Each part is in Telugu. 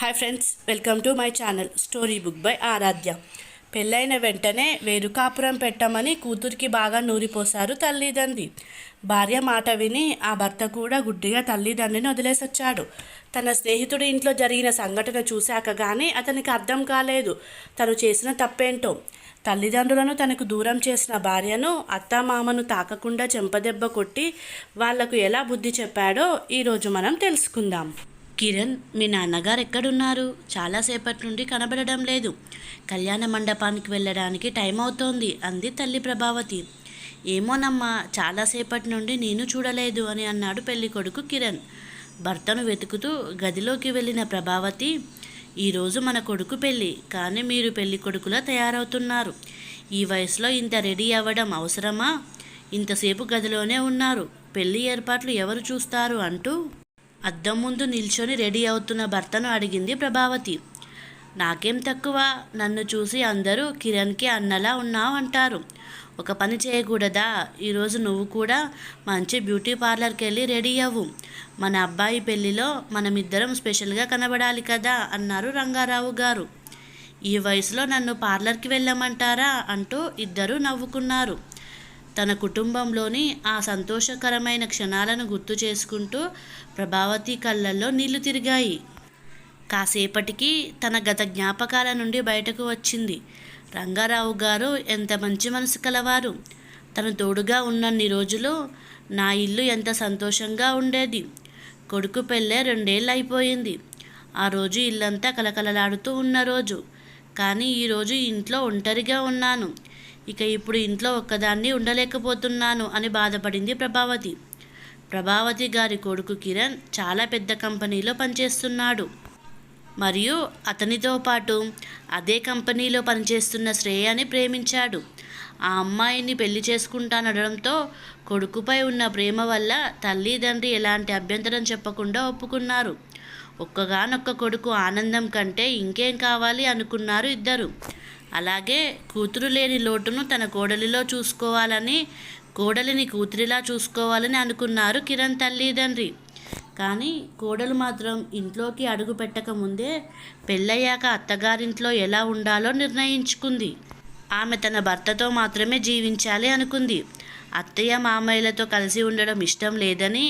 Hi friends welcome to my channel story book by Aaradhya పెళ్ళైన వెంటనే వేరు కాపురం పెట్టమని కూతురికి బాగా నూరిపోశారు తల్లిదండ్రి. భార్య మాట విని ఆ భర్త కూడా గుడ్డిగా తల్లిదండ్రిని వదిలేసొచ్చాడు. తన స్నేహితుడి ఇంట్లో జరిగిన సంఘటన చూశాక కానీ అతనికి అర్థం కాలేదు. తను చేసిన తప్పేంటో? తల్లిదండ్రులను తనకు దూరం చేసిన భార్యను అత్తామామను తాకకుండా చెంపదెబ్బ కొట్టి వాళ్ళకు ఎలా బుద్ధి చెప్పాడో ఈరోజు మనం తెలుసుకుందాం. కిరణ్ మీ నాన్నగారు ఎక్కడున్నారు? చాలాసేపటి నుండి కనబడడం లేదు. కళ్యాణ మండపానికి వెళ్ళడానికి టైం అవుతోంది అంది తల్లి ప్రభావతి. ఏమోనమ్మా చాలాసేపటి నుండి నేను చూడలేదు అని అన్నాడు పెళ్ళి కొడుకు కిరణ్. భర్తను వెతుకుతూ గదిలోకి వెళ్ళిన ప్రభావతి ఈరోజు మన కొడుకు పెళ్ళి కానీ మీరు పెళ్ళి కొడుకులా తయారవుతున్నారు. ఈ వయసులో ఇంత రెడీ అవ్వడం అవసరమా? ఇంతసేపు గదిలోనే ఉన్నారు. పెళ్ళి ఏర్పాట్లు ఎవరు చూస్తారు? అంటూ అద్దం ముందు నిల్చొని రెడీ అవుతున్న భర్తను అడిగింది ప్రభావతి. నాకేం తక్కువ? నన్ను చూసి అందరూ కిరణ్కి అన్నలా ఉన్నావు అంటారు. ఒక పని చేయకూడదా? ఈరోజు నువ్వు కూడా మంచి బ్యూటీ పార్లర్కి వెళ్ళి రెడీ అవ్వు. మన అబ్బాయి పెళ్ళిలో మనమిద్దరం స్పెషల్గా కనబడాలి కదా అన్నారు రంగారావు గారు. ఈ వయసులో నన్ను పార్లర్కి వెళ్ళమంటారా? అంటూ ఇద్దరూ నవ్వుకున్నారు. తన కుటుంబంలోని ఆ సంతోషకరమైన క్షణాలను గుర్తు చేసుకుంటూ ప్రభావతి కళ్ళల్లో నీళ్ళు తిరిగాయి. కాసేపటికి తన గత జ్ఞాపకాల నుండి బయటకు వచ్చింది. రంగారావు గారు ఎంత మంచి మనసు కలవారు. తను తోడుగా ఉన్నన్ని రోజులు నా ఇల్లు ఎంత సంతోషంగా ఉండేది. కొడుకు పెళ్ళే రెండేళ్ళు అయిపోయింది ఆ రోజు ఇల్లంతా కలకలలాడుతూ ఉన్న రోజు. కానీ ఈరోజు ఇంట్లో ఒంటరిగా ఉన్నాను. ఇక ఇప్పుడు ఇంట్లో ఒక్కదాన్ని ఉండలేకపోతున్నాను అని బాధపడింది ప్రభావతి. ప్రభావతి గారి కొడుకు కిరణ్ చాలా పెద్ద కంపెనీలో పనిచేస్తున్నాడు. మరియు అతనితో పాటు అదే కంపెనీలో పనిచేస్తున్న శ్రేయాని ప్రేమించాడు. ఆ అమ్మాయిని పెళ్ళి చేసుకుంటానడంతో కొడుకుపై ఉన్న ప్రేమ వల్ల తల్లిదండ్రి ఎలాంటి అభ్యంతరం చెప్పకుండా ఒప్పుకున్నారు. ఒక్కగానొక్క కొడుకు ఆనందం కంటే ఇంకేం కావాలి అనుకున్నారు ఇద్దరు. అలాగే కూతురు లేని లోటును తన కోడలిలో చూసుకోవాలని కోడలిని కూతురిలా చూసుకోవాలని అనుకున్నారు కిరణ్ తల్లిదండ్రి కానీ కోడలు మాత్రం ఇంట్లోకి అడుగు పెట్టకముందే పెళ్ళయ్యాక అత్తగారింట్లో ఎలా ఉండాలో నిర్ణయించుకుంది. ఆమె తన భర్తతో మాత్రమే జీవించాలి అనుకుంది. అత్తయ్య మామయ్యలతో కలిసి ఉండడం ఇష్టం లేదని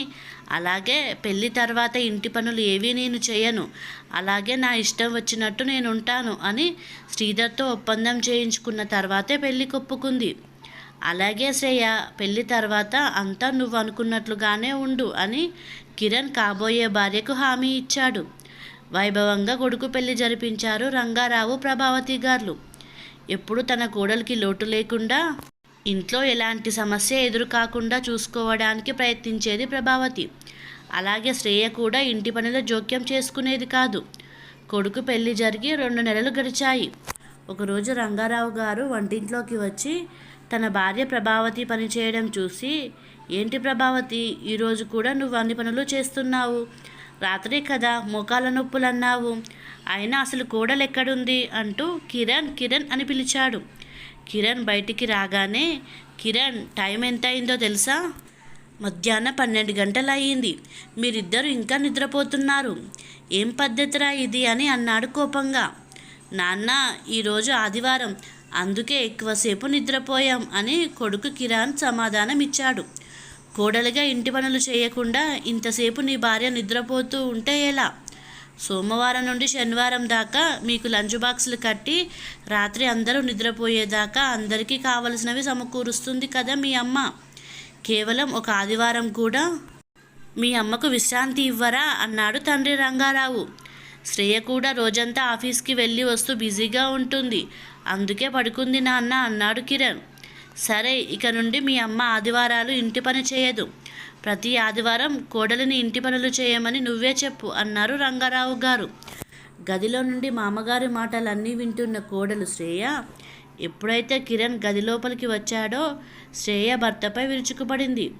అలాగే పెళ్ళి తర్వాత ఇంటి పనులు ఏవీ నేను చేయను. అలాగే నా ఇష్టం వచ్చినట్టు నేను ఉంటాను అని శ్రీధర్తో ఒప్పందం చేయించుకున్న తర్వాతే పెళ్ళి కొప్పుకుంది. అలాగే శ్రేయ పెళ్ళి తర్వాత అంతా నువ్వు అనుకున్నట్లుగానే ఉండు అని కిరణ్ కాబోయే భార్యకు హామీ ఇచ్చాడు. వైభవంగా కొడుకు పెళ్ళి జరిపించారు రంగారావు ప్రభావతి గారు. ఎప్పుడు తన కోడలికి లోటు లేకుండా ఇంట్లో ఎలాంటి సమస్య ఎదురుకాకుండా చూసుకోవడానికి ప్రయత్నించేది ప్రభావతి. అలాగే శ్రేయ కూడా ఇంటి పనిలో జోక్యం చేసుకునేది కాదు. కొడుకు పెళ్ళి జరిగి రెండు నెలలు గడిచాయి. ఒకరోజు రంగారావు గారు వంటింట్లోకి వచ్చి తన భార్య ప్రభావతి పని చేయడం చూసి ఏంటి ప్రభావతి ఈరోజు కూడా నువ్వు అన్ని పనులు చేస్తున్నావు? రాత్రి కదా మోకాల నొప్పులు అన్నావు అయినా అసలు కోడలు ఎక్కడుంది అంటూ కిరణ్ కిరణ్ అని పిలిచాడు. కిరణ్ బయటికి రాగానే కిరణ్ టైం ఎంత అయిందో తెలుసా? మధ్యాహ్నం పన్నెండు గంటలు అయ్యింది మీరిద్దరు ఇంకా నిద్రపోతున్నారు. ఏం పద్ధతిరా ఇది? అని అన్నాడు కోపంగా. నాన్న ఈరోజు ఆదివారం. అందుకే ఎక్కువసేపు నిద్రపోయాం అని కొడుకు కిరణ్ సమాధానం ఇచ్చాడు కోడలిగా ఇంటి పనులు చేయకుండా ఇంతసేపు నీ భార్య నిద్రపోతూ ఉంటే ఎలా? సోమవారం నుండి శనివారం దాకా మీకు లంచ్ బాక్సులు కట్టి రాత్రి అందరూ నిద్రపోయేదాకా అందరికీ కావలసినవి సమకూరుస్తుంది కదా మీ అమ్మ. కేవలం ఒక ఆదివారం కూడా మీ అమ్మకు విశ్రాంతి ఇవ్వరా అన్నాడు తండ్రి రంగారావు. శ్రేయ కూడా రోజంతా ఆఫీస్కి వెళ్ళి వస్తూ బిజీగా ఉంటుంది. అందుకే పడుకుంది నాన్న అన్నాడు కిరణ్. సరే ఇక నుండి మీ అమ్మ ఆదివారాలు ఇంటి పని చేయదు. ప్రతి ఆదివారం కోడలిని ఇంటి పనులు చేయమని నువ్వే చెప్పు అన్నారు రంగారావు గారు. గదిలో నుండి మామగారి మాటలన్నీ వింటున్న కోడలు శ్రేయ ఎప్పుడైతే కిరణ్ గది లోపలికి వచ్చాడో శ్రేయ భర్తపై విరుచుకుపడింది.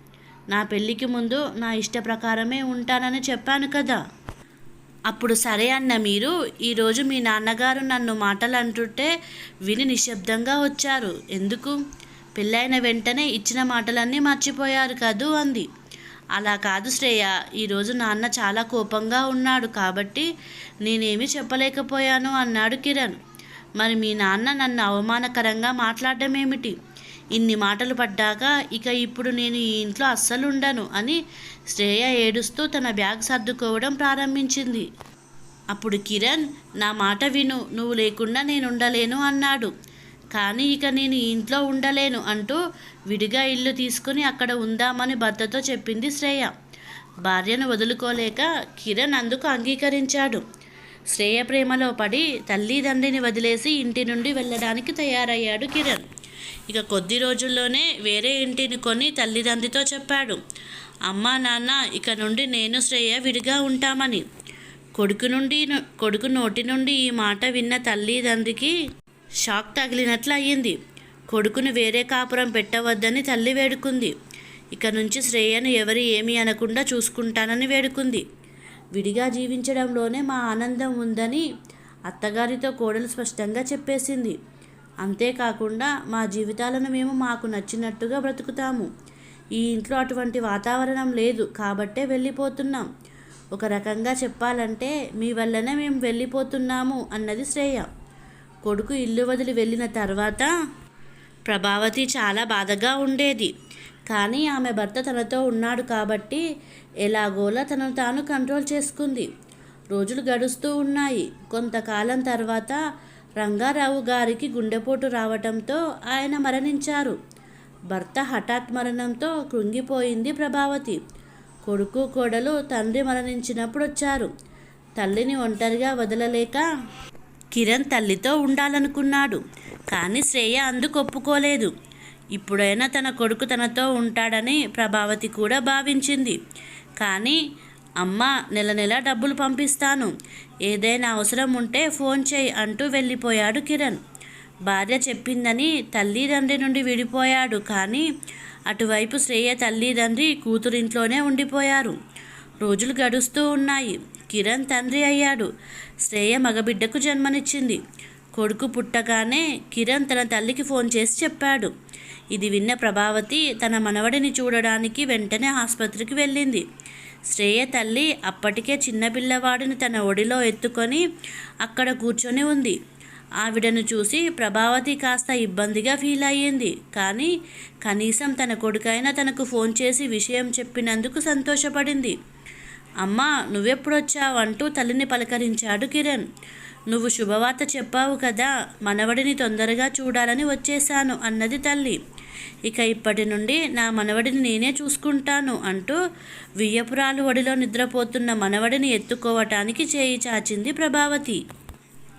నా పెళ్ళికి ముందు నా ఇష్ట ప్రకారమే ఉంటానని చెప్పాను కదా. అప్పుడు సరే అన్న మీరు ఈరోజు మీ నాన్నగారు నన్ను మాటలు అంటుంటే విని నిశ్శబ్దంగా వచ్చారు. ఎందుకు? పెళ్ళైన వెంటనే ఇచ్చిన మాటలన్నీ మర్చిపోయారు కదూ అంది. అలా కాదు శ్రేయ. ఈరోజు నాన్న చాలా కోపంగా ఉన్నాడు కాబట్టి నేనేమీ చెప్పలేకపోయాను అన్నాడు కిరణ్. మరి మీ నాన్న నన్ను అవమానకరంగా మాట్లాడడం ఏమిటి ఇన్ని మాటలు పడ్డాక ఇక ఇప్పుడు నేను ఈ ఇంట్లో అస్సలు ఉండను అని శ్రేయ ఏడుస్తూ తన బ్యాగ్ సర్దుకోవడం ప్రారంభించింది. అప్పుడు కిరణ్ నా మాట విను నువ్వు లేకుండా నేను ఉండలేను అన్నాడు. కానీ ఇక నేను ఇంట్లో ఉండలేను అంటూ విడిగా ఇల్లు తీసుకుని అక్కడ ఉందామని భర్తతో చెప్పింది శ్రేయ. భార్యను వదులుకోలేక కిరణ్ అందుకు అంగీకరించాడు. శ్రేయ ప్రేమలో పడి తల్లిదండ్రిని వదిలేసి ఇంటి నుండి వెళ్ళడానికి తయారయ్యాడు కిరణ్. ఇక కొద్ది రోజుల్లోనే వేరే ఇంటిని కొని తల్లిదండ్రితో చెప్పాడు. అమ్మా నాన్న ఇక నుండి నేను శ్రేయ విడిగా ఉంటామని. కొడుకు నుండి కొడుకు నోటి నుండి ఈ మాట విన్న తల్లిదండ్రికి షాక్ తగిలినట్లు అయ్యింది. కొడుకును వేరే కాపురం పెట్టవద్దని తల్లి వేడుకుంది. ఇక నుంచి శ్రేయను ఎవరు ఏమీ అనకుండా చూసుకుంటానని వేడుకుంది. విడిగా జీవించడంలోనే మా ఆనందం ఉందని అత్తగారితో కోడలు స్పష్టంగా చెప్పేసింది. అంతేకాకుండా మా జీవితాలను మేము మాకు నచ్చినట్టుగా బ్రతుకుతాము. ఈ ఇంట్లో అటువంటి వాతావరణం లేదు కాబట్టే వెళ్ళిపోతున్నాం. ఒక రకంగా చెప్పాలంటే మీ వల్లనే మేము వెళ్ళిపోతున్నాము అన్నది శ్రేయ. కొడుకు ఇల్లు వదిలి వెళ్ళిన తర్వాత ప్రభావతి చాలా బాధగా ఉండేది. కానీ ఆమె భర్త తనతో ఉన్నాడు కాబట్టి ఎలాగోలా తనను తాను కంట్రోల్ చేసుకుంది. రోజులు గడుస్తూ ఉన్నాయి. కొంతకాలం తర్వాత రంగారావు గారికి గుండెపోటు రావటంతో ఆయన మరణించారు. భర్త హఠాత్ మరణంతో కృంగిపోయింది ప్రభావతి. కొడుకు కోడలు తండ్రి మరణించినప్పుడు వచ్చారు తల్లిని ఒంటరిగా వదలలేక కిరణ్ తల్లితో ఉండాలనుకున్నాడు. కానీ శ్రేయ అందుకు ఒప్పుకోలేదు. ఇప్పుడైనా తన కొడుకు తనతో ఉంటాడని ప్రభావతి కూడా భావించింది. కానీ అమ్మ నెల నెల డబ్బులు పంపిస్తాను. ఏదైనా అవసరం ఉంటే ఫోన్ చేయి అంటూ వెళ్ళిపోయాడు కిరణ్. భార్య చెప్పిందని తల్లిదండ్రి నుండి విడిపోయాడు. కానీ అటువైపు శ్రేయ తల్లిదండ్రి కూతురింట్లోనే ఉండిపోయారు. రోజులు గడుస్తూ ఉన్నాయి. కిరణ్ తండ్రి అయ్యాడు. శ్రేయ మగబిడ్డకు జన్మనిచ్చింది. కొడుకు పుట్టగానే కిరణ్ తన తల్లికి ఫోన్ చేసి చెప్పాడు. ఇది విన్న ప్రభావతి తన మనవడిని చూడడానికి వెంటనే ఆసుపత్రికి వెళ్ళింది. శ్రేయ తల్లి అప్పటికే చిన్నపిల్లవాడిని తన ఒడిలో ఎత్తుకొని అక్కడ కూర్చొని ఉంది. ఆవిడను చూసి ప్రభావతి కాస్త ఇబ్బందిగా ఫీల్ అయ్యింది. కానీ కనీసం తన కొడుకైనా తనకు ఫోన్ చేసి విషయం చెప్పినందుకు సంతోషపడింది. అమ్మా నువ్వెప్పుడొచ్చావు అంటూ తల్లిని పలకరించాడు కిరణ్. నువ్వు శుభవార్త చెప్పావు కదా మనవడిని తొందరగా చూడాలని వచ్చేశాను అన్నది తల్లి. ఇక ఇప్పటి నుండి నా మనవడిని నేనే చూసుకుంటాను అంటూ వియ్యపురాలు ఒడిలో నిద్రపోతున్న మనవడిని ఎత్తుకోవటానికి చేయి చాచింది ప్రభావతి.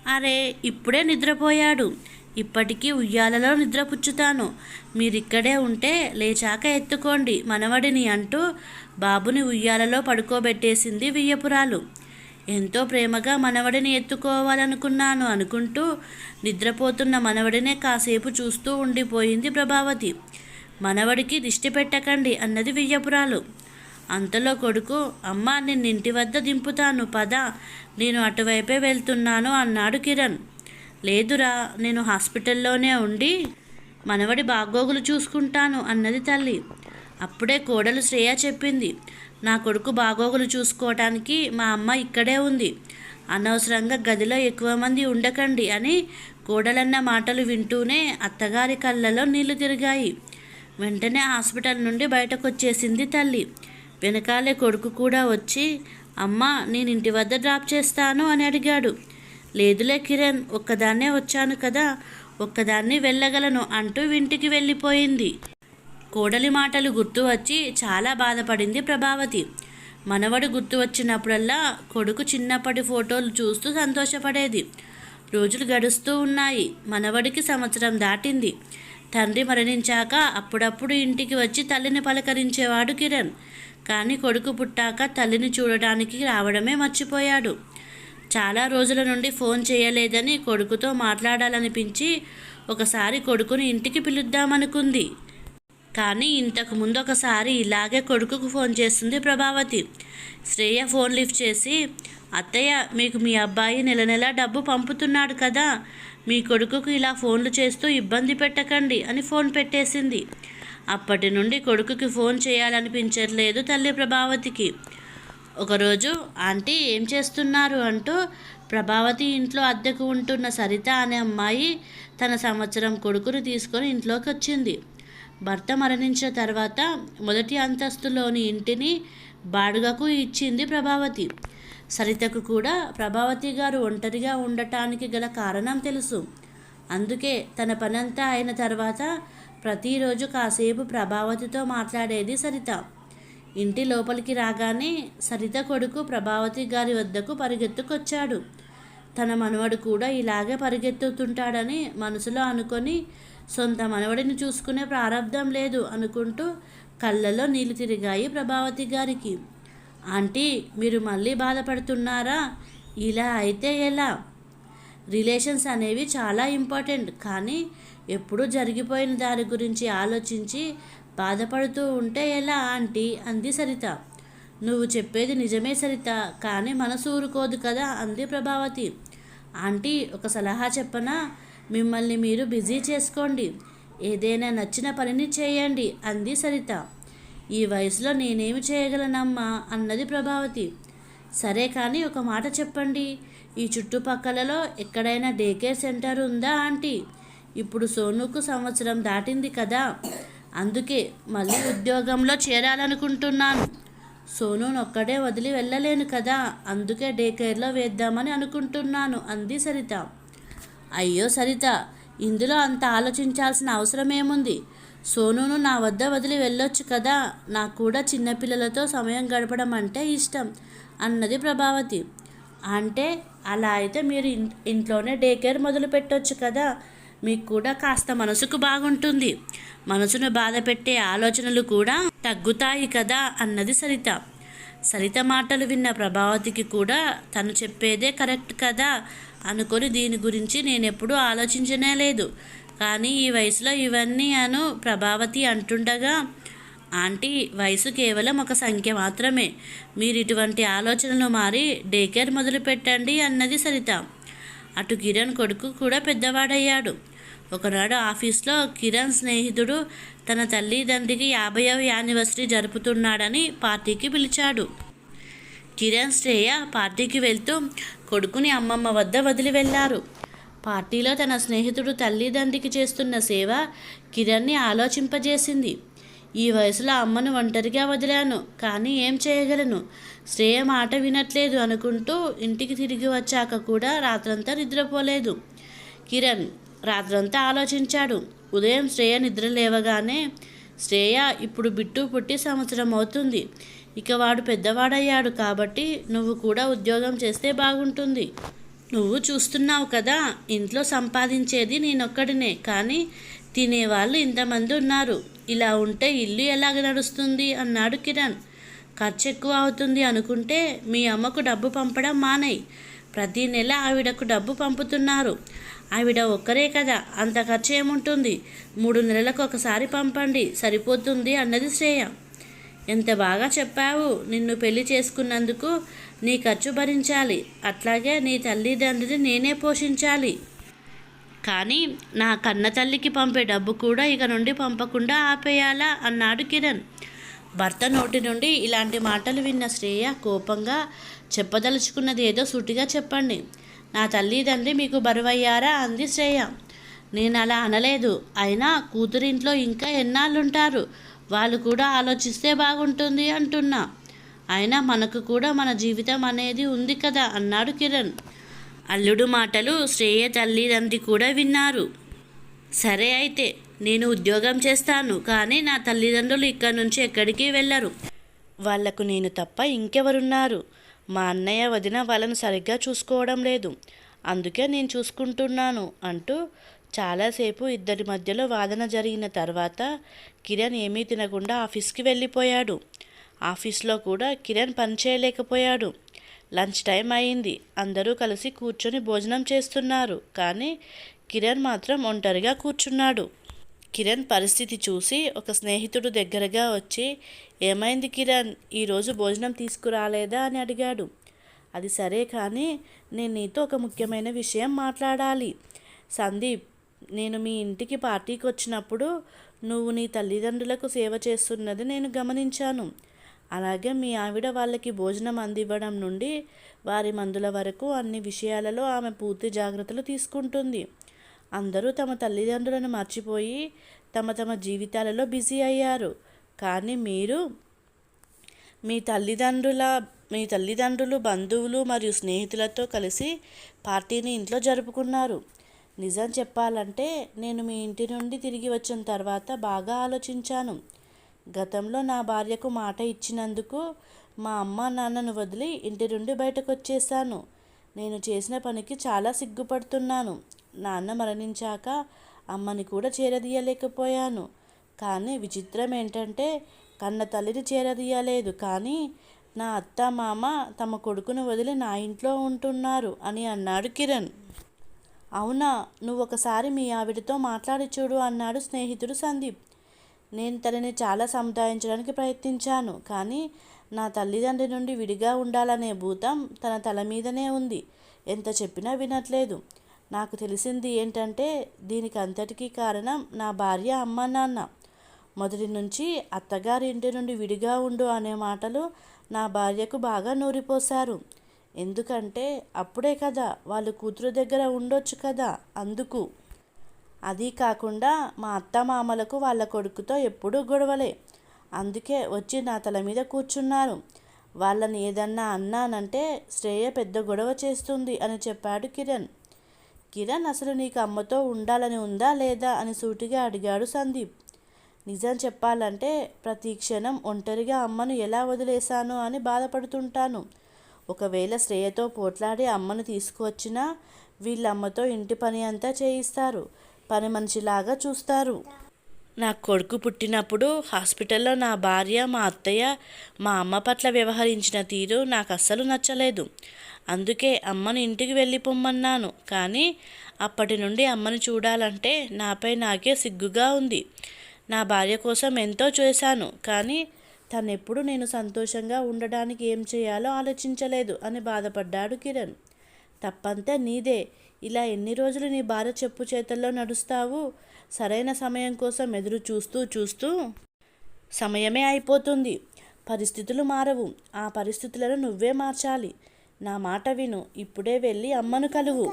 అరే ఇప్పుడే నిద్రపోయాడు. ఇప్పటికీ ఉయ్యాలలో నిద్రపుచ్చుతాను. మీరిక్కడే ఉంటే లేచాక ఎత్తుకోండి. మనవడిని అంటూ బాబుని ఉయ్యాలలో పడుకోబెట్టేసింది వియ్యపురాలు. ఎంతో ప్రేమగా మనవడిని ఎత్తుకోవాలనుకున్నాను అనుకుంటూ నిద్రపోతున్న మనవడినే కాసేపు చూస్తూ ఉండిపోయింది ప్రభావతి. మనవడికి దిష్టి పెట్టకండి అన్నది వియ్యపురాలు. అంతలో కొడుకు అమ్మ నిన్నింటి వద్ద దింపుతాను పద. నేను అటువైపే వెళ్తున్నాను అన్నాడు కిరణ్. లేదురా నేను హాస్పిటల్లోనే ఉండి మనవడి బాగోగులు చూసుకుంటాను అన్నది తల్లి. అప్పుడే కోడలు శ్రేయ చెప్పింది నా కొడుకు బాగోగులు చూసుకోవటానికి మా అమ్మ ఇక్కడే ఉంది. అనవసరంగా గదిలో ఎక్కువ మంది ఉండకండి అని కోడలన్న మాటలు వింటూనే అత్తగారి కళ్ళలో నీళ్ళు తిరిగాయి. వెంటనే హాస్పిటల్ నుండి బయటకు వచ్చేసింది తల్లి. వెనకాలే కొడుకు కూడా వచ్చి అమ్మ నేను ఇంటి వద్ద డ్రాప్ చేస్తాను అని అడిగాడు. లేదులే కిరణ్ ఒక్కదాన్నే వచ్చాను కదా ఒక్కదాన్ని వెళ్ళగలను అంటూ ఇంటికి వెళ్ళిపోయింది. కోడలి మాటలు గుర్తు వచ్చి చాలా బాధపడింది ప్రభావతి. మనవడు గుర్తు వచ్చినప్పుడల్లా కొడుకు చిన్నప్పటి ఫోటోలు చూస్తూ సంతోషపడేది. రోజులు గడుస్తూ ఉన్నాయి మనవడికి సంవత్సరం దాటింది. తండ్రి మరణించాక అప్పుడప్పుడు ఇంటికి వచ్చి తల్లిని పలకరించేవాడు కిరణ్. కానీ కొడుకు పుట్టాక తల్లిని చూడడానికి రావడమే మర్చిపోయాడు. చాలా రోజుల నుండి ఫోన్ చేయలేదని కొడుకుతో మాట్లాడాలనిపించి ఒకసారి కొడుకుని ఇంటికి పిలుద్దామనుకుంది. కానీ ఇంతకు ముందు ఒకసారి ఇలాగే కొడుకుకు ఫోన్ చేస్తుంది ప్రభావతి. శ్రేయ ఫోన్ లిఫ్ట్ చేసి అత్తయ్య మీకు మీ అబ్బాయి నెల నెల డబ్బు పంపుతున్నాడు కదా మీ కొడుకుకు ఇలా ఫోన్లు చేస్తూ ఇబ్బంది పెట్టకండి అని ఫోన్ పెట్టేసింది. అప్పటి నుండి కొడుకుకి ఫోన్ చేయాలనిపించట్లేదు తల్లి ప్రభావతికి. ఒకరోజు ఆంటీ ఏం చేస్తున్నారు అంటూ ప్రభావతి ఇంట్లో అద్దెకు ఉంటున్న సరిత అనే అమ్మాయి తన సంవత్సరం కొడుకును తీసుకొని ఇంట్లోకి వచ్చింది. భర్త మరణించిన తర్వాత మొదటి అంతస్తులోని ఇంటిని బాడుగకు ఇచ్చింది ప్రభావతి. సరితకు కూడా ప్రభావతి గారు ఒంటరిగా ఉండటానికి గల కారణం తెలుసు. అందుకే తన పనంతా అయిన తర్వాత ప్రతిరోజు కాసేపు ప్రభావతితో మాట్లాడేది సరిత. ఇంటి లోపలికి రాగానే సరిత కొడుకు ప్రభావతి గారి వద్దకు పరిగెత్తుకొచ్చాడు. తన మనవడు కూడా ఇలాగే పరిగెత్తుతుంటాడని మనసులో అనుకొని సొంత మనవడిని చూసుకునే ప్రారంభం లేదు అనుకుంటూ కళ్ళలో నీళ్ళు తిరిగాయి ప్రభావతి గారికి. ఆంటీ మీరు మళ్ళీ బాధపడుతున్నారా? ఇలా అయితే ఎలా? రిలేషన్స్ అనేవి చాలా ఇంపార్టెంట్ కానీ ఎప్పుడూ జరిగిపోయిన దాని గురించి ఆలోచించి బాధపడుతూ ఉంటే ఎలా ఆంటీ? అంది సరిత. నువ్వు చెప్పేది నిజమే సరిత కానీ మనసు ఊరుకోదు కదా అంది ప్రభావతి. ఆంటీ ఒక సలహా చెప్పనా? మిమ్మల్ని మీరు బిజీ చేసుకోండి. ఏదైనా నచ్చిన పనిని చేయండి అంది సరిత. ఈ వయసులో నేనేమి చేయగలనమ్మా? అన్నది ప్రభావతి. సరే కానీ ఒక మాట చెప్పండి. ఈ చుట్టుపక్కలలో ఎక్కడైనా డే కేర్ సెంటర్ ఉందా ఆంటీ? ఇప్పుడు సోనుకు సంవత్సరం దాటింది కదా. అందుకే మళ్ళీ ఉద్యోగంలో చేరాలనుకుంటున్నాను. సోనును ఒక్కడే వదిలి వెళ్ళలేను కదా అందుకే డే కేర్లో వేద్దామని అనుకుంటున్నాను అంది సరిత. అయ్యో సరిత ఇందులో అంత ఆలోచించాల్సిన అవసరం ఏముంది సోనూను నా వద్ద వదిలి వెళ్ళొచ్చు కదా నాకు కూడా చిన్నపిల్లలతో సమయం గడపడం అంటే ఇష్టం అన్నది ప్రభావతి. అంటే అలా అయితే మీరు ఇంట్లోనే డే కేర్ మొదలు పెట్టొచ్చు కదా మీకు కూడా కాస్త మనసుకు బాగుంటుంది. మనసును బాధ పెట్టే ఆలోచనలు కూడా తగ్గుతాయి కదా అన్నది సరిత. సరిత మాటలు విన్న ప్రభావతికి కూడా తను చెప్పేదే కరెక్ట్ కదా అనుకొని దీని గురించి నేను ఎప్పుడూ ఆలోచించనే లేదు. కానీ ఈ వయసులో ఇవన్నీ అను ప్రభావతి అంటుండగా ఆంటీ వయసు కేవలం ఒక సంఖ్య మాత్రమే. మీరు ఇటువంటి ఆలోచనలు మారి డే కేర్ మొదలు పెట్టండి అన్నది సరిత. అటు కిరణ్ కొడుకు కూడా పెద్దవాడయ్యాడు. ఒకనాడు ఆఫీస్లో కిరణ్ స్నేహితుడు తన తల్లిదండ్రికి యాభైవ యానివర్సరీ జరుపుతున్నాడని పార్టీకి పిలిచాడు. కిరణ్ శ్రేయ పార్టీకి వెళ్తూ కొడుకుని అమ్మమ్మ వద్ద వదిలి వెళ్ళారు. పార్టీలో తన స్నేహితుడు తల్లిదండ్రికి చేస్తున్న సేవ కిరణ్ని ఆలోచింపజేసింది. ఈ వయసులో అమ్మను ఒంటరిగా వదిలాను కానీ ఏం చేయగలను? శ్రేయ మాట వినట్లేదు అనుకుంటూ ఇంటికి తిరిగి వచ్చాక కూడా రాత్రంతా నిద్రపోలేదు. కిరణ్ రాత్రంతా ఆలోచించాడు. ఉదయం శ్రేయ నిద్ర లేవగానే శ్రేయ ఇప్పుడు బిట్టు పుట్టి సంవత్సరం అవుతుంది. ఇక వాడు పెద్దవాడయ్యాడు కాబట్టి నువ్వు కూడా ఉద్యోగం చేస్తే బాగుంటుంది. నువ్వు చూస్తున్నావు కదా ఇంట్లో సంపాదించేది నేనొక్కడినే. కానీ తినేవాళ్ళు ఇంతమంది ఉన్నారు. ఇలా ఉంటే ఇల్లు ఎలాగ నడుస్తుంది? అన్నాడు కిరణ్. ఖర్చు ఎక్కువ అవుతుంది అనుకుంటే మీ అమ్మకు డబ్బు పంపడం మానేయి. ప్రతి నెల ఆవిడకు డబ్బు పంపుతున్నారు. ఆవిడ ఒక్కరే కదా అంత ఖర్చు ఏముంటుంది మూడు నెలలకు ఒకసారి పంపండి సరిపోతుంది అన్నది శ్రేయ. ఎంత బాగా చెప్పావు నిన్ను పెళ్ళి చేసుకున్నందుకు నీ ఖర్చు భరించాలి. అట్లాగే నీ తల్లిదండ్రిని నేనే పోషించాలి. కానీ నా కన్న తల్లికి పంపే డబ్బు కూడా ఇక నుండి పంపకుండా ఆపేయాలా? అన్నాడు కిరణ్. భర్త నోటి నుండి ఇలాంటి మాటలు విన్న శ్రేయ కోపంగా చెప్పదలుచుకున్నది ఏదో సూటిగా చెప్పండి. నా తల్లిదండ్రి మీకు బరువయ్యారా? అంది శ్రేయ. నేను అలా అనలేదు. అయినా కూతురింట్లో ఇంకా ఎన్నాళ్ళుంటారు? వాళ్ళు కూడా ఆలోచిస్తే బాగుంటుంది అంటున్నా. అయినా మనకు కూడా మన జీవితం అనేది ఉంది కదా అన్నాడు కిరణ్. అల్లుడు మాటలు శ్రేయ తల్లిదండ్రి కూడా విన్నారు. సరే అయితే నేను ఉద్యోగం చేస్తాను కానీ నా తల్లిదండ్రులు ఇక్కడి నుంచి ఎక్కడికి వెళ్ళరు. వాళ్ళకు నేను తప్ప ఇంకెవరున్నారు? మా అన్నయ్య వదిన వాళ్ళను సరిగ్గా చూసుకోవడం లేదు. అందుకే నేను చూసుకుంటున్నాను అంటూ చాలాసేపు ఇద్దరి మధ్యలో వాదన జరిగిన తర్వాత కిరణ్ ఏమీ తినకుండా ఆఫీస్కి వెళ్ళిపోయాడు. ఆఫీస్లో కూడా కిరణ్ పని చేయలేకపోయాడు. లంచ్ టైం అయింది. అందరూ కలిసి కూర్చొని భోజనం చేస్తున్నారు. కానీ కిరణ్ మాత్రం ఒంటరిగా కూర్చున్నాడు. కిరణ్ పరిస్థితి చూసి ఒక స్నేహితుడు దగ్గరగా వచ్చి ఏమైంది కిరణ్? ఈరోజు భోజనం తీసుకురాలేదా? అని అడిగాడు. అది సరే కానీ నేను నీతో ఒక ముఖ్యమైన విషయం మాట్లాడాలి. సందీప్ నేను మీ ఇంటికి పార్టీకి వచ్చినప్పుడు నువ్వు నీ తల్లిదండ్రులకు సేవ చేస్తున్నది నేను గమనించాను. అలాగే మీ ఆవిడ వాళ్ళకి భోజనం అందివ్వడం నుండి వారి మందుల వరకు అన్ని విషయాలలో ఆమె పూర్తి జాగ్రత్తలు తీసుకుంటుంది. అందరూ తమ తల్లిదండ్రులను మర్చిపోయి తమ తమ జీవితాలలో బిజీ అయ్యారు. కానీ మీరు మీ తల్లిదండ్రుల మీ తల్లిదండ్రులు బంధువులు మరియు స్నేహితులతో కలిసి పార్టీని ఇంట్లో జరుపుకున్నారు. నిజం చెప్పాలంటే నేను మీ ఇంటి నుండి తిరిగి వచ్చిన తర్వాత బాగా ఆలోచించాను. గతంలో నా భార్యకు మాట ఇచ్చినందుకు మా అమ్మ నాన్నను వదిలి ఇంటి నుండి బయటకు వచ్చేసాను నేను చేసిన పనికి చాలా సిగ్గుపడుతున్నాను. నాన్న మరణించాక అమ్మని కూడా చేరదీయలేకపోయాను. కానీ విచిత్రం ఏంటంటే కన్న తల్లిని చేరదీయలేదు. కానీ నా అత్త మామ తమ కొడుకును వదిలి నా ఇంట్లో ఉంటున్నారు అని అన్నాడు కిరణ్. అవునా నువ్వు ఒకసారి మీ ఆవిడతో మాట్లాడి చూడు అన్నాడు స్నేహితుడు సందీప్. నేను తనని చాలా సముదాయించడానికి ప్రయత్నించాను. కానీ నా తల్లిదండ్రి నుండి విడిగా ఉండాలనే భూతం తన తల మీదనే ఉంది. ఎంత చెప్పినా వినట్లేదు. నాకు తెలిసింది ఏంటంటే దీనికి అంతటికీ కారణం నా భార్య అమ్మ నాన్న. మొదటి నుంచి అత్తగారి ఇంటి నుండి విడిగా ఉండు అనే మాటలు నా భార్యకు బాగా నూరిపోశారు. ఎందుకంటే అప్పుడే కదా వాళ్ళు కూతురు దగ్గర ఉండొచ్చు కదా అందుకు. అది కాకుండా మా అత్త మామలకు వాళ్ళ కొడుకుతో ఎప్పుడూ గొడవలే. అందుకే వచ్చి నా తల మీద కూర్చున్నారు. వాళ్ళని ఏదన్నా అన్నానంటే శ్రేయ పెద్ద గొడవ చేస్తుంది అని చెప్పాడు కిరణ్. కిరణ్ అసలు నీకు అమ్మతో ఉండాలని ఉందా లేదా అని సూటిగా అడిగాడు సందీప్. నిజం చెప్పాలంటే ప్రతి క్షణం ఒంటరిగా అమ్మను ఎలా వదిలేశాను అని బాధపడుతుంటాను. ఒకవేళ శ్రేయతో పోట్లాడి అమ్మను తీసుకువచ్చినా వీళ్ళమ్మతో ఇంటి పని అంతా చేయిస్తారు. పని మనిషిలాగా చూస్తారు. నా కొడుకు పుట్టినప్పుడు హాస్పిటల్లో నా భార్య మా అత్తయ్య మా అమ్మ పట్ల వ్యవహరించిన తీరు నాకు అస్సలు నచ్చలేదు. అందుకే అమ్మను ఇంటికి వెళ్ళిపోమ్మన్నాను. కానీ అప్పటి నుండి అమ్మను చూడాలంటే నాపై నాకే సిగ్గుగా ఉంది. నా భార్య కోసం ఎంతో చేశాను. కానీ తనెప్పుడు నేను సంతోషంగా ఉండడానికి ఏం చేయాలో ఆలోచించలేదు అని బాధపడ్డాడు కిరణ్. తప్పంతా నీదే. ఇలా ఎన్ని రోజులు నీ భార్య చెప్పు చేతల్లో నడుస్తావు? సరైన సమయం కోసం ఎదురు చూస్తూ చూస్తూ సమయమే అయిపోతుంది. పరిస్థితులు మారవు. ఆ పరిస్థితులను నువ్వే మార్చాలి. నా మాట విను. ఇప్పుడే వెళ్ళి అమ్మను కలువు.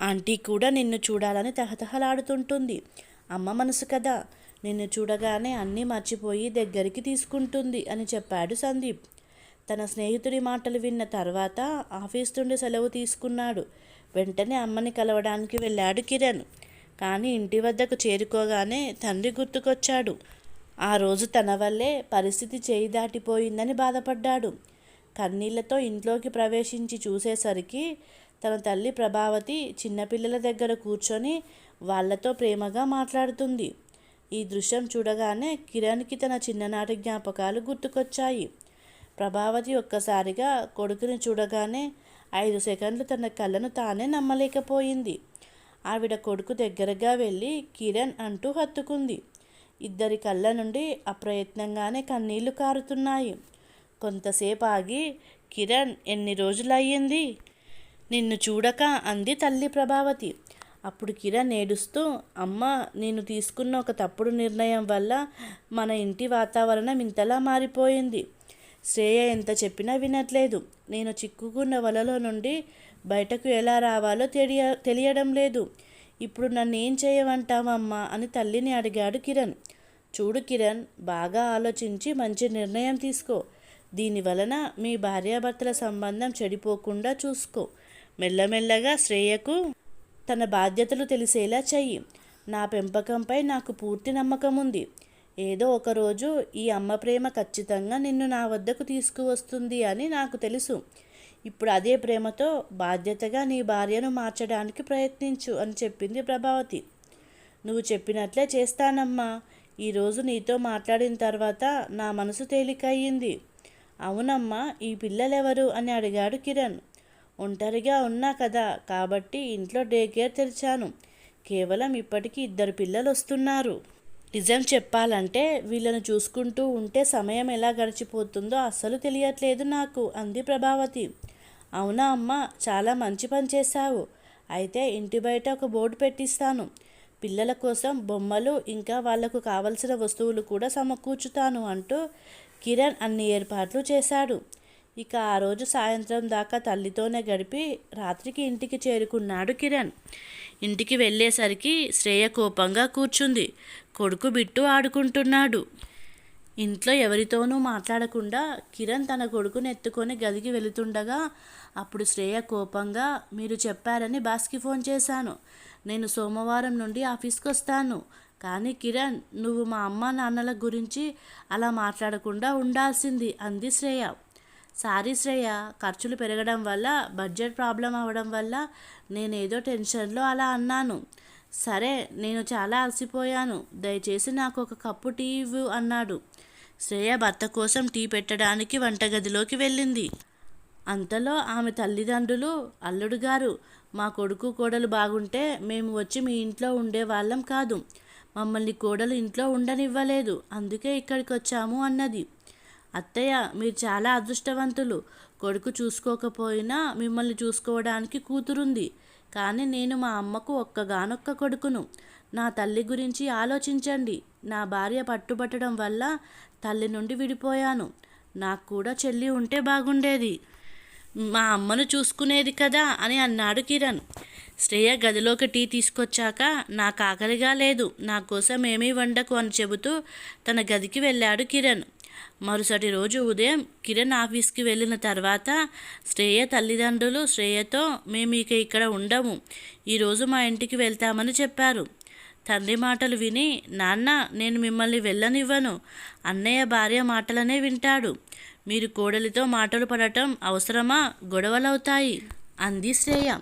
ఆంటీ కూడా నిన్ను చూడాలని తహతహలాడుతుంటుంది. అమ్మ మనసు కదా. నిన్ను చూడగానే అన్నీ మర్చిపోయి దగ్గరికి తీసుకుంటుంది అని చెప్పాడు సందీప్. తన స్నేహితుడి మాటలు విన్న తర్వాత ఆఫీస్ నుండి సెలవు తీసుకున్నాడు. వెంటనే అమ్మని కలవడానికి వెళ్ళాడు కిరణ్. కానీ ఇంటి వద్దకు చేరుకోగానే తండ్రి గుర్తుకొచ్చాడు. ఆ రోజు తన వల్లే పరిస్థితి చేయి దాటిపోయిందని బాధపడ్డాడు. కన్నీళ్ళతో ఇంట్లోకి ప్రవేశించి చూసేసరికి తన తల్లి ప్రభావతి చిన్నపిల్లల దగ్గర కూర్చొని వాళ్ళతో ప్రేమగా మాట్లాడుతుంది. ఈ దృశ్యం చూడగానే కిరణ్కి తన చిన్ననాటి జ్ఞాపకాలు గుర్తుకొచ్చాయి. ప్రభావతి ఒక్కసారిగా కొడుకుని చూడగానే ఐదు సెకండ్లు తన కళ్ళను తానే నమ్మలేకపోయింది. ఆవిడ కొడుకు దగ్గరగా వెళ్ళి కిరణ్ అంటూ హత్తుకుంది. ఇద్దరి కళ్ళ నుండి అప్రయత్నంగానే కన్నీళ్ళు కారుతున్నాయి. కొంతసేపు ఆగి కిరణ్ ఎన్ని రోజులయ్యింది? నిన్ను చూడక అంది తల్లి ప్రభావతి. అప్పుడు కిరణ్ ఏడుస్తూ అమ్మ నేను తీసుకున్న ఒక తప్పుడు నిర్ణయం వల్ల మన ఇంటి వాతావరణం ఇంతలా మారిపోయింది. శ్రేయ ఎంత చెప్పినా వినట్లేదు. నేను చిక్కుకున్న వలలో నుండి బయటకు ఎలా రావాలో తెలియ తెలియడం లేదు. ఇప్పుడు నన్ను ఏం చేయమంటావమ్మా అని తల్లిని అడిగాడు కిరణ్. చూడు కిరణ్ బాగా ఆలోచించి మంచి నిర్ణయం తీసుకో. దీని వలన మీ భార్యాభర్తల సంబంధం చెడిపోకుండా చూసుకో. మెల్లమెల్లగా శ్రేయకు తన బాధ్యతలు తెలిసేలా చెయ్యి. నా పెంపకంపై నాకు పూర్తి నమ్మకం ఉంది. ఏదో ఒకరోజు ఈ అమ్మ ప్రేమ ఖచ్చితంగా నిన్ను నా వద్దకు తీసుకువస్తుంది అని నాకు తెలుసు. ఇప్పుడు అదే ప్రేమతో బాధ్యతగా నీ భార్యను మార్చడానికి ప్రయత్నించు అని చెప్పింది ప్రభావతి. నువ్వు చెప్పినట్లే చేస్తానమ్మా. ఈరోజు నీతో మాట్లాడిన తర్వాత నా మనసు తేలికయ్యింది. అవునమ్మా ఈ పిల్లలెవరు? అని అడిగాడు కిరణ్. ఒంటరిగా ఉన్నా కదా కాబట్టి ఇంట్లో డే కేర్ తెరిచాను. కేవలం ఇప్పటికీ ఇద్దరు పిల్లలు వస్తున్నారు నిజం చెప్పాలంటే వీళ్ళను చూసుకుంటూ ఉంటే సమయం ఎలా గడిచిపోతుందో అస్సలు తెలియట్లేదు నాకు అంది ప్రభావతి. అవునా అమ్మ చాలా మంచి పని చేశావు. అయితే ఇంటి బయట ఒక బోర్డు పెట్టిస్తాను. పిల్లల కోసం బొమ్మలు ఇంకా వాళ్ళకు కావలసిన వస్తువులు కూడా సమకూర్చుతాను అంటూ కిరణ్ అన్ని ఏర్పాట్లు చేశాడు. ఇక ఆ రోజు సాయంత్రం దాకా తల్లితోనే గడిపి రాత్రికి ఇంటికి చేరుకున్నాడు కిరణ్. ఇంటికి వెళ్ళేసరికి శ్రేయ కోపంగా కూర్చుంది. కొడుకు బిట్టు ఆడుకుంటున్నాడు. ఇంట్లో ఎవరితోనూ మాట్లాడకుండా కిరణ్ తన కొడుకుని ఎత్తుకొని గదికి వెళుతుండగా అప్పుడు శ్రేయ కోపంగా మీరు చెప్పారని బాస్కి ఫోన్ చేశాను. నేను సోమవారం నుండి ఆఫీస్కి వస్తాను కానీ కిరణ్ నువ్వు మా అమ్మ నాన్నల గురించి అలా మాట్లాడకుండా ఉండాల్సింది అంది శ్రేయ. సారీ శ్రేయ ఖర్చులు పెరగడం వల్ల బడ్జెట్ ప్రాబ్లం అవ్వడం వల్ల నేనేదో టెన్షన్లో అలా అన్నాను. సరే నేను చాలా అలసిపోయాను. దయచేసి నాకు ఒక కప్పు టీ ఇవ్వు అన్నాడు. శ్రేయ భర్త కోసం టీ పెట్టడానికి వంటగదిలోకి వెళ్ళింది. అంతలో ఆమె తల్లిదండ్రులు అల్లుడు గారు మా కొడుకు కోడలు బాగుంటే మేము వచ్చి మీ ఇంట్లో ఉండేవాళ్ళం కాదు. మమ్మల్ని కోడలు ఇంట్లో ఉండనివ్వలేదు. అందుకే ఇక్కడికి వచ్చాము అన్నది. అత్తయ్య మీరు చాలా అదృష్టవంతులు. కొడుకు చూసుకోకపోయినా మిమ్మల్ని చూసుకోవడానికి కూతురుంది. కానీ నేను మా అమ్మకు ఒక్కగానొక్క కొడుకును. నా తల్లి గురించి ఆలోచించండి. నా భార్య పట్టుబట్టడం వల్ల తల్లి నుండి విడిపోయాను. నాకు కూడా చెల్లి ఉంటే బాగుండేది. మా అమ్మను చూసుకునేది కదా అని అన్నాడు కిరణ్. శ్రేయ గదిలోకి టీ తీసుకొచ్చాక నాకు ఆకలిగా లేదు. నా కోసం ఏమీ వండకు అని చెబుతూ తన గదికి వెళ్ళాడు కిరణ్. మరుసటి రోజు ఉదయం కిరణ్ ఆఫీస్కి వెళ్ళిన తర్వాత శ్రేయ తల్లిదండ్రులు శ్రేయతో మేము ఇక ఇక్కడ ఉండము. ఈరోజు మా ఇంటికి వెళ్తామని చెప్పారు. తండ్రి మాటలు విని నాన్న నేను మిమ్మల్ని వెళ్ళనివ్వను. అన్నయ్య భార్య మాటలనే వింటాడు. మీరు కోడలితో మాటలు పడటం అవసరమా? గొడవలవుతాయి. అంది శ్రేయ.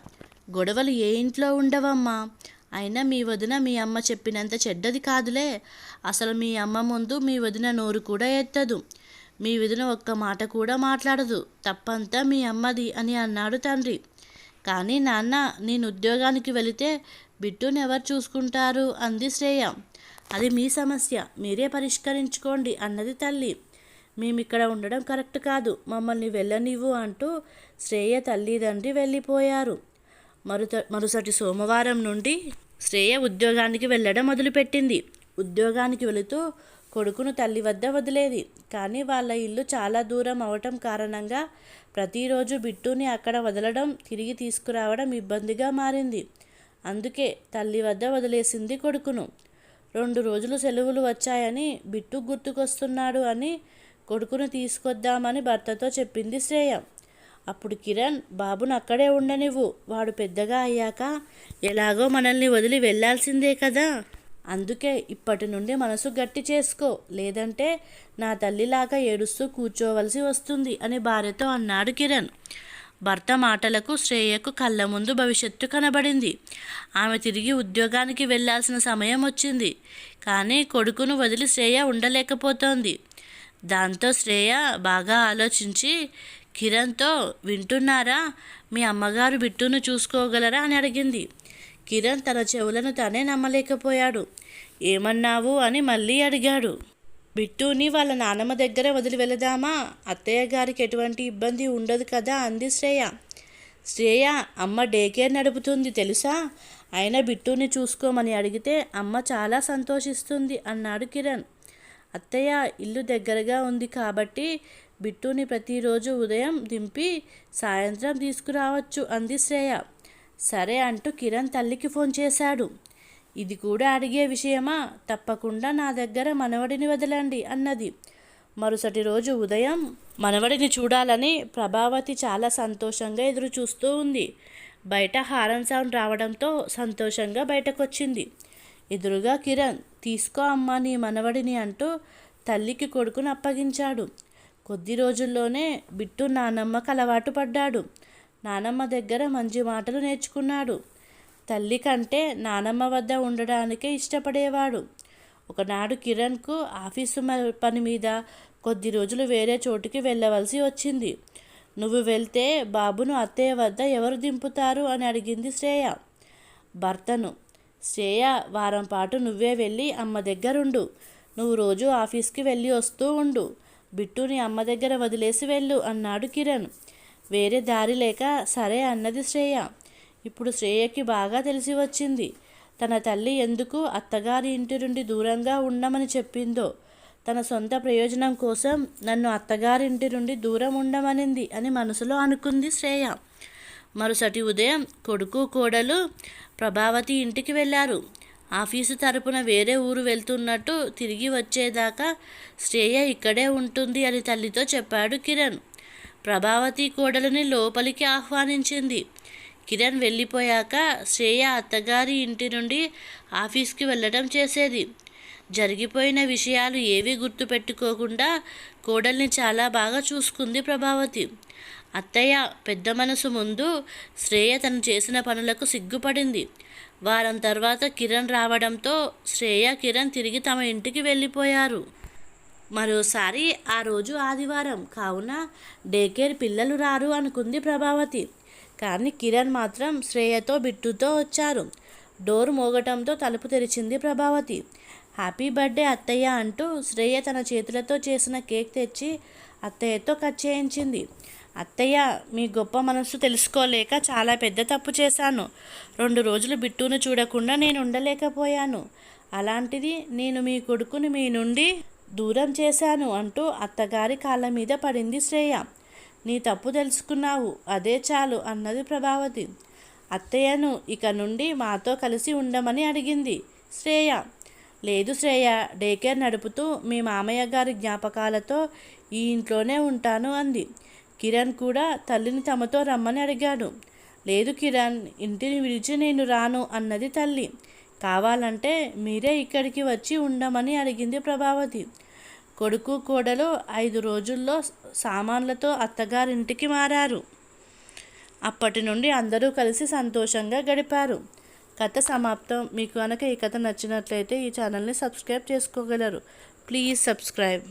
గొడవలు ఏ ఇంట్లో ఉండవమ్మా? అయినా మీ వదిన మీ అమ్మ చెప్పినంత చెడ్డది కాదులే. అసలు మీ అమ్మ ముందు మీ వదిన నోరు కూడా ఎత్తదు. మీ వదిన ఒక్క మాట కూడా మాట్లాడదు. తప్పంతా మీ అమ్మది అని అన్నాడు తండ్రి. కానీ నాన్న నేను ఉద్యోగానికి వెళితే బిట్టుని ఎవరు చూసుకుంటారు? అంది శ్రేయ. అది మీ సమస్య. మీరే పరిష్కరించుకోండి అన్నది తల్లి. మేమిక్కడ ఉండడం కరెక్ట్ కాదు. మమ్మల్ని వెళ్ళనివ్వు అంటూ శ్రేయ తల్లిదండ్రి వెళ్ళిపోయారు. మరుత మరుసటి సోమవారం నుండి శ్రేయ ఉద్యోగానికి వెళ్ళడం మొదలుపెట్టింది. ఉద్యోగానికి వెళుతూ కొడుకును తల్లి వద్ద వదిలేది. కానీ వాళ్ళ ఇల్లు చాలా దూరం అవటం కారణంగా ప్రతిరోజు బిట్టుని అక్కడ వదలడం తిరిగి తీసుకురావడం ఇబ్బందిగా మారింది. అందుకే తల్లి వద్ద వదిలేసింది కొడుకును. రెండు రోజులు సెలవులు వచ్చాయని బిట్టు గుర్తుకొస్తున్నాడు అని కొడుకును తీసుకొద్దామని భర్తతో చెప్పింది శ్రేయ. అప్పుడు కిరణ్ బాబును అక్కడే ఉండనివ్వు వాడు పెద్దగా అయ్యాక ఎలాగో మనల్ని వదిలి వెళ్ళాల్సిందే కదా. అందుకే ఇప్పటి నుండి మనసు గట్టి చేసుకో లేదంటే నా తల్లిలాగా ఏడుస్తూ కూర్చోవలసి వస్తుంది అని భార్యతో అన్నాడు కిరణ్. భర్త మాటలకు శ్రేయకు కళ్ళ ముందు భవిష్యత్తు కనబడింది. ఆమె తిరిగి ఉద్యోగానికి వెళ్ళాల్సిన సమయం వచ్చింది. కానీ కొడుకును వదిలి శ్రేయ ఉండలేకపోతోంది. దాంతో శ్రేయ బాగా ఆలోచించి కిరణ్తో వింటున్నారా? మీ అమ్మగారు బిట్టును చూసుకోగలరా? అని అడిగింది. కిరణ్ తన చెవులను తనే నమ్మలేకపోయాడు. ఏమన్నావు? అని మళ్ళీ అడిగాడు. బిట్టుని వాళ్ళ నానమ్మ దగ్గర వదిలి వెళదామా? అత్తయ్య గారికి ఎటువంటి ఇబ్బంది ఉండదు కదా అంది శ్రేయ. శ్రేయ అమ్మ డే కేర్ నడుపుతుంది తెలుసా? అయినా బిట్టుని చూసుకోమని అడిగితే అమ్మ చాలా సంతోషిస్తుంది అన్నాడు కిరణ్. అత్తయ్య ఇల్లు దగ్గరగా ఉంది కాబట్టి బిట్టుని ప్రతిరోజు ఉదయం దింపి సాయంత్రం తీసుకురావచ్చు అంది శ్రేయ. సరే అంటూ కిరణ్ తల్లికి ఫోన్ చేశాడు. ఇది కూడా అడిగే విషయమా? తప్పకుండా నా దగ్గర మనవడిని వదలండి అన్నది. మరుసటి రోజు ఉదయం మనవడిని చూడాలని ప్రభావతి చాలా సంతోషంగా ఎదురు చూస్తూ ఉంది. బయట హారన్ సౌండ్ రావడంతో సంతోషంగా బయటకొచ్చింది. ఎదురుగా కిరణ్ తీసుకో అమ్మా నీ మనవడిని అంటూ తల్లికి కొడుకును అప్పగించాడు. కొద్ది రోజుల్లోనే బిట్టు నానమ్మకు అలవాటు పడ్డాడు. నానమ్మ దగ్గర మంచి మాటలు నేర్చుకున్నాడు. తల్లి కంటే నానమ్మ వద్ద ఉండడానికే ఇష్టపడేవాడు. ఒకనాడు కిరణ్కు ఆఫీసు పని మీద కొద్ది రోజులు వేరే చోటుకి వెళ్ళవలసి వచ్చింది. నువ్వు వెళ్తే బాబును అత్తయ్య వద్ద ఎవరు దింపుతారు? అని అడిగింది శ్రేయ. భర్తను. శ్రేయ వారం పాటు నువ్వే వెళ్ళి అమ్మ దగ్గరుండు. నువ్వు రోజు ఆఫీస్కి వెళ్ళి వస్తూ ఉండు. బిట్టుని అమ్మ దగ్గర వదిలేసి వెళ్ళు అన్నాడు కిరణ్. వేరే దారి లేక సరే అన్నది శ్రేయ. ఇప్పుడు శ్రేయకి బాగా తెలిసి వచ్చింది. తన తల్లి ఎందుకు అత్తగారి ఇంటి నుండి దూరంగా ఉండమని చెప్పిందో. తన సొంత ప్రయోజనం కోసం నన్ను అత్తగారింటి నుండి దూరం ఉండమనింది అని మనసులో అనుకుంది శ్రేయ. మరుసటి ఉదయం కొడుకు కోడలు ప్రభావతి ఇంటికి వెళ్ళారు ఆఫీసు తరపున వేరే ఊరు వెళ్తున్నట్టు తిరిగి వచ్చేదాకా శ్రేయ ఇక్కడే ఉంటుంది అని తల్లితో చెప్పాడు కిరణ్. ప్రభావతి కోడలిని లోపలికి ఆహ్వానించింది. కిరణ్ వెళ్ళిపోయాక శ్రేయ అత్తగారి ఇంటి నుండి ఆఫీస్కి వెళ్ళడం చేసేది. జరిగిపోయిన విషయాలు ఏవీ గుర్తుపెట్టుకోకుండా కోడల్ని చాలా బాగా చూసుకుంది ప్రభావతి. అత్తయ్య పెద్ద మనసు ముందు శ్రేయ తను చేసిన పనులకు సిగ్గుపడింది. వారం తర్వాత కిరణ్ రావడంతో శ్రేయ కిరణ్ తిరిగి తమ ఇంటికి వెళ్ళిపోయారు. మరోసారి ఆ రోజు ఆదివారం. కావున డే కేర్ పిల్లలు రారు అనుకుంది ప్రభావతి. కానీ కిరణ్ మాత్రం శ్రేయతో బిట్టుతో వచ్చారు. డోర్ మోగటంతో తలుపు తెరిచింది ప్రభావతి. హ్యాపీ బర్త్డే అత్తయ్య అంటూ శ్రేయ తన చేతులతో చేసిన కేక్ తెచ్చి అత్తయ్యతో కట్ చేయించింది. అత్తయ్య మీ గొప్ప మనసు తెలుసుకోలేక చాలా పెద్ద తప్పు చేశాను. రెండు రోజులు బిట్టును చూడకుండా నేను ఉండలేకపోయాను. అలాంటిది నేను మీ కొడుకుని మీ నుండి దూరం చేశాను అంటూ అత్తగారి కాళ్ళ మీద పడింది శ్రేయ. నీ తప్పు తెలుసుకున్నావు అదే చాలు అన్నది ప్రభావతి. అత్తయ్యను ఇక నుండి మాతో కలిసి ఉండమని అడిగింది శ్రేయ. లేదు శ్రేయ డేకేర్ నడుపుతూ మీ మామయ్య గారి జ్ఞాపకాలతో ఈ ఇంట్లోనే ఉంటాను అంది. కిరణ్ కూడా తల్లిని తమతో రమ్మని అడిగాడు. లేదు కిరణ్ ఇంటిని విడిచి నేను రాను అన్నది తల్లి. కావాలంటే మీరే ఇక్కడికి వచ్చి ఉండమని అడిగింది ప్రభావతి. కొడుకు కోడలు ఐదు రోజుల్లో సామాన్లతో అత్తగారింటికి మారారు. అప్పటి నుండి అందరూ కలిసి సంతోషంగా గడిపారు. కథ సమాప్తం. మీకు కనుక ఈ కథ నచ్చినట్లయితే ఈ ఛానల్ని సబ్స్క్రైబ్ చేసుకోగలరు. Please subscribe.